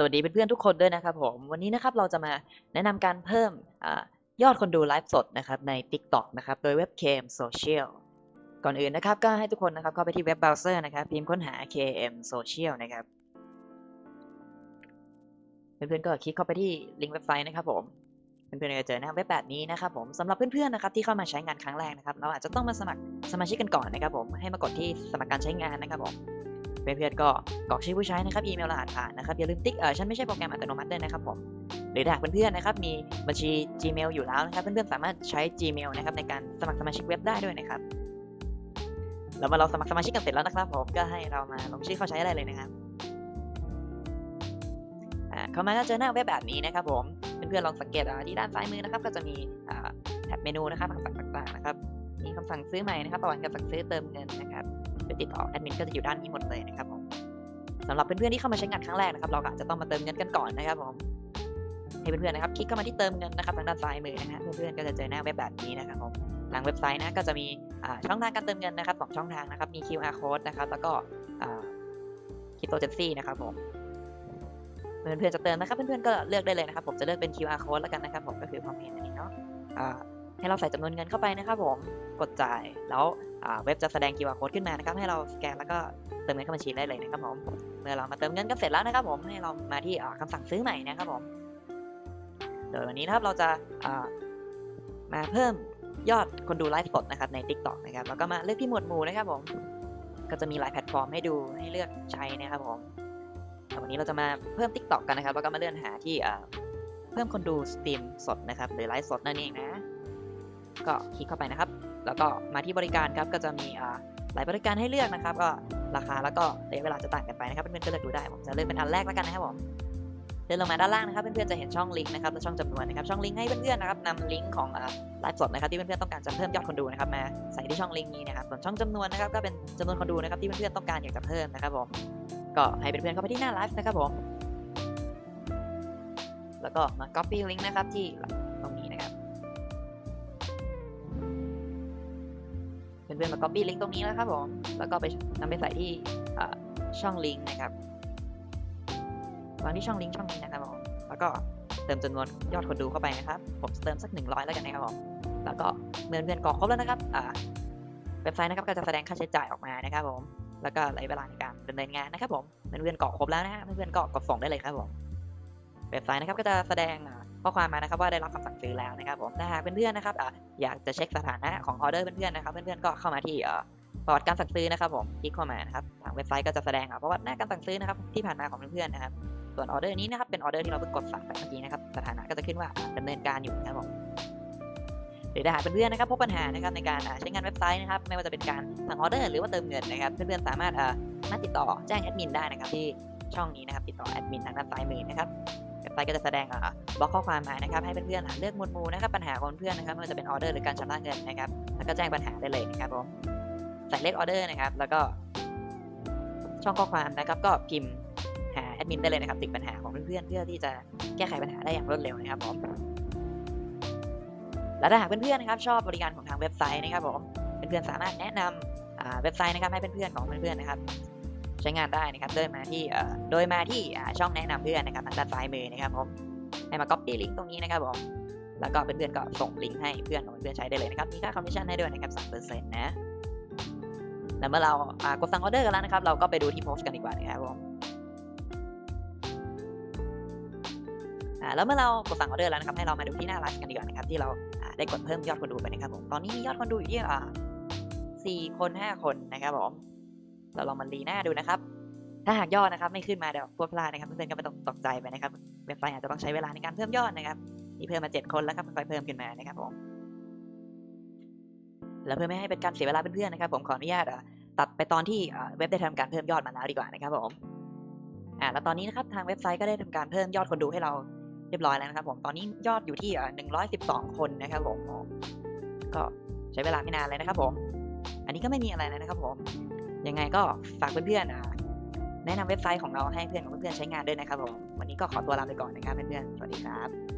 สวัสดีเพื่อนๆทุกคนด้วยนะครับผมวันนี้นะครับเราจะมาแนะนำการเพิ่มอยอดคนดูไลฟ์สดนะครับใน TikTok นะครับโดยเว็บ KM Social ก่อนอื่นนะครับก็ให้ทุกคนนะครับเข้าไปที่เว็บเบราว์เซอร์นะครับพิมพ์ค้นหา KM Social นะครับเพื่อนๆก็คลิกเข้าไปที่ลิงก์เว็บไซต์นะครับผมเพื่อนๆจะเจอหน้าเว็บแบบนี้นะครับผมสำหรับเพื่อนๆนะครับที่เข้ามาใช้งานครั้งแรกนะครับเราอาจจะต้องมาสมัครสมาชิกกันก่อนนะครับผมให้มากดที่สมัครการใช้งานนะครับผม เพื่อนๆก็กรอกชื่อผู้ใช้นะครับอีเมลรหัสผ่านนะครับอย่าลืมติ๊กเออฉันไม่ใช่โปรแกรมอัตโนมัติด้วยนะครับผมหรือถ้าหากเพื่อนๆนะครับมีบัญชี Gmail อยู่แล้วนะครับเพื่อนๆสามารถใช้ Gmail นะครับในการสมัครสมาชิกเว็บได้ด้วยนะครับแล้วเมื่อเราสมัครสมาชิกกันเสร็จแล้วนะครับผมก็ให้เรามาลงชื่อเข้าใช้ได้เลยนะครับอ่าเข้ามาก็เจอหน้าเว็บแบบนี้นะครับผมเพื่อนๆลองสังเกตอ่าที่ด้านซ้ายมือนะครับก็จะมีอ่าแท็บเมนูนะครับคำสั่งต่างๆนะครับมีคำสั่งซื้อใหม่นะครับประวัติการสั่งซื้อเติมเงินนะครับ ไปติดต่อแอดมินก็จะอยู่ด้านนี้หมดเลยนะครับผมสำหรับเพื่อนๆที่เข้ามาใช้งานครั้งแรกนะครับ เราก็อาจจะต้องมาเติมเงินกันก่อนนะครับผมให้เพื่อนๆนะครับ คลิกเข้ามาที่เติมเงินนะครับทางด้านซ้ายมือนะฮะเพื่อนๆก็จะเจอหน้าเว็บแบบนี้นะครับผมทางเว็บไซต์นะก็จะมีช่องทางการเติมเงินนะครับสองช่องทางนะครับมี QR code นะครับแล้วก็คริปโตเจนซี่นะครับผมเพื่อนๆจะเติมนะครับเพื่อนๆก็เลือกได้เลยนะครับผมจะเลือกเป็น QR code แล้วกันนะครับผมก็คือพร้อมเพย์นั่นเองเนาะอ่า ให้เราใส่จำนวนเงินเข้าไปนะครับผมกดจ่ายแล้วเว็บจะแสดง QR code ขึ้นมานะครับ ให้เราสแกนแล้วก็เติมเงินเข้าบัญชีได้เลยนะครับผมเมื่อเรามาเติมเงินกันเสร็จแล้วนะครับ ผมให้เรามาที่อ่าคำสั่งซื้อใหม่นะครับผมโดยวันนี้นะครับเราจะามาเพิ่มยอดคนดูไลฟ์สดนะครับใน TikTok นะครับแล้วก็มาเลือกที่หมวดหมู่นะครับผมก็จะมีหลายแพลตฟอร์มให้ดูให้เลือกใช้นะครับผมวันนี้เราจะมาเพิ่ม TikTok กันนะครับแล้วก็มาเลื่อนหาที่เพิ่มคนดูสตรีมสดนะครับหรือไลฟ์สดนั่นเองนะ ก็คลิกเข้าไปนะครับ แล้วก็มาที่บริการครับก็จะมีหลายบริการให้เลือกนะครับ ก็ราคาแล้วก็ระยะเวลาจะต่างกันไปนะครับเพื่อนๆก็เลือกดูได้ผมจะเลือกเป็นอันแรกแล้วกันนะครับผมเดินลงมาด้านล่างนะครับเพื่อนๆจะเห็นช่องลิงก์นะครับและช่องจำนวนนะครับช่องลิงก์ให้เพื่อนๆนะครับนำลิงก์ของไลฟ์สดนะครับที่เพื่อนๆต้องการจะเพิ่มยอดคนดูนะครับมาใส่ที่ช่องลิงก์นี้นะครับส่วนช่องจำนวนนะครับก็เป็นจำนวนคนดูนะครับที่เพื่อนๆต้องการอยากจะเพิ่มนะครับผมก็ให้เพื่อนๆเข้าไปที่หน้าไลฟ์นะครับผมแล้วก็มา copy ลิงก์นะครับที่ เพื่อนๆมา copy ลิงก์ตรงนี้นะครับผม แล้วก็ไปนำไปใส่ที่ช่องลิงก์นะครับวางที่ช่องลิงก์ช่องนี้นะครับผม แล้วก็เติมจำนวนยอดคนดูเข้าไปนะครับ ผมจะเติมสัก 100 แล้วกันนะครับผม แล้วก็เมื่อเพื่อนกรอกครบแล้วนะครับเว็บไซต์นะครับก็จะแสดงค่าใช้จ่ายออกมานะครับผม แล้วก็ระยะเวลาในการดำเนินงานนะครับผม เพื่อนๆกรอกครบแล้วนะฮะ เพื่อนๆก็กดส่งได้เลยครับผม เว็บไซต์นะครับก็จะแสดง ข้อความมานะครับว่าได้รับคำสั่งซื้อแล้วนะครับผมถ้าหากเพื่อนๆนะครับอ่าอยากจะเช็คสถานะของออเดอร์เพื่อนๆนะครับเพื่อนๆก็เข้ามาที่เอ่อประวัติการสั่งซื้อนะครับผมคลิกเข้ามานะครับทางเว็บไซต์ก็จะแสดงอ่าประวัติหน้าการสั่งซื้อนะครับที่ผ่านมาของเพื่อนๆนะครับส่วนออเดอร์นี้นะครับเป็นออเดอร์ที่เราเพิ่งกดสั่งไปเมื่อกี้นะครับสถานะก็จะขึ้นว่าอ่าดำเนินการอยู่นะครับผมหรือถ้าหากเพื่อนๆนะครับพบปัญหานะครับในการใช้งานเว็บไซต์นะครับไม่ว่าจะเป็นการสั่งออเดอร์หรือว่าเติมเงินนะครับ เพื่อนๆสามารถมาติดต่อแจ้งแอดมินได้นะครับที่ช่องนี้นะครับติดต่อแอดมินทางด้านซ้ายมือนะครับ ไซต์ก็จะแสดงบล็อกข้อความมานะครับให้เพื่อนๆอ่าเลือกหมวดหมู่นะครับปัญหาของเพื่อนนะครับไม่ว่าจะเป็นออเดอร์หรือการชำระเงินนะครับแล้วก็แจ้งปัญหาได้เลยนะครับผมใส่เลขออเดอร์นะครับ แล้วก็ช่องข้อความนะครับก็พิมพ์หาแอดมินได้เลยนะครับติดปัญหาของเพื่อนๆเพื่อที่จะแก้ไขปัญหาได้อย่างรวดเร็วนะครับผมและถ้าหากเพื่อนๆนะครับชอบบริการของทางเว็บไซต์นะครับผมเพื่อนๆสามารถแนะนำเว็บไซต์นะครับให้เพื่อนๆของเพื่อนๆนะครับ ใช้งานได้นะครับโดยมาที่โดยมาที่ช่องแนะนำเพื่อนนะครับทางด้านซ้ายมือนะครับผมให้มา copy ลิงก์ตรงนี้นะครับผมแล้วก็เพื่อนๆก็ส่งลิงก์ให้เพื่อนของเพื่อนใช้ได้เลยนะครับมีค่าคอมมิชชั่นให้ด้วยนะครับสามเปอร์เซ็นต์นะแล้วเมื่อเรากดสั่งออเดอร์กันแล้วนะครับ เราก็ไปดูที่โพสต์กันดีกว่านะครับผมแล้วเมื่อเรากดสั่งออเดอร์แล้วนะครับให้เรามาดูที่หน้าไลฟ์กันดีกว่านะครับที่เราได้กดเพิ่มยอดคนดูไปนะครับผมตอนนี้มียอดคนดูอยู่ที่สี่คนห้าคนนะครับผม เราลองมันรีหน้าดูนะครับ ถ้าหากยอดนะครับไม่ขึ้นมาเดี๋ยวพวกพลาดนะครับเพื่อนๆก็ไม่ต้องตกใจไปนะครับเว็บไซต์อาจจะต้องใช้เวลาในการเพิ่มยอดนะครับนี่เพิ่มมา7คนแล้วครับค่อยๆเพิ่มขึ้นมานะครับผมแล้วเพื่อไม่ให้เป็นการเสียเวลาเพื่อนๆนะครับ ผมขออนุญาตตัดไปตอนที่เว็บได้ทำการเพิ่มยอดมาแล้วดีกว่านะครับผมอ่าแล้วตอนนี้นะครับทางเว็บไซต์ก็ได้ทำการเพิ่มยอดคนดูให้เราเรียบร้อยแล้วนะครับ ผมตอนนี้ยอดอยู่ที่อ่า112 คนนะครับผมก็ใช้เวลาไม่นานเลยนะครับผม อันนี้ก็ไม่มีอะไรแล้วนะครับผม ยังไงก็ฝากเพื่อนๆแนะนำเว็บไซต์ของเราให้เพื่อนของเพื่อนๆใช้งานด้วยนะครับผมวันนี้ก็ขอตัวลาไปก่อนนะครับเพื่อนๆสวัสดีครับ